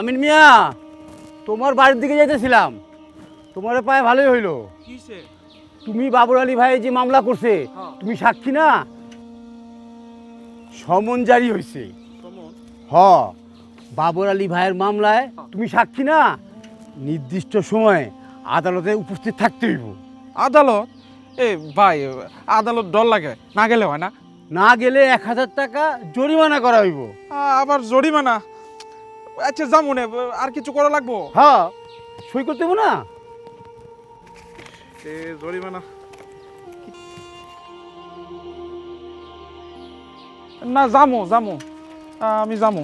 আমিন মিয়া তোমার বাড়ির দিকে যাইতেছিলাম। তোমার পায়ে ভালোই হইল। তুমি বাবুর আলী ভাই যে মামলা করছে হ্যাঁ। তুমি সাক্ষী না? সমন জারি হয়েছে হ বাবর আলী ভাইয়ের মামলায় তুমি সাক্ষী না? নির্দিষ্ট সময়ে আদালতে উপস্থিত থাকতে হইব। আদালত? এ ভাই আদালত ডর লাগে। না গেলে হয় না? না গেলে এক হাজার টাকা জরিমানা করা হইব। আবার জরিমানা? আচ্ছা যামুনে আর কিছু করা লাগবো? হ্যাঁ সই করতে হইব না? এ জরিমানা। না যামু যামু। আমি যামু।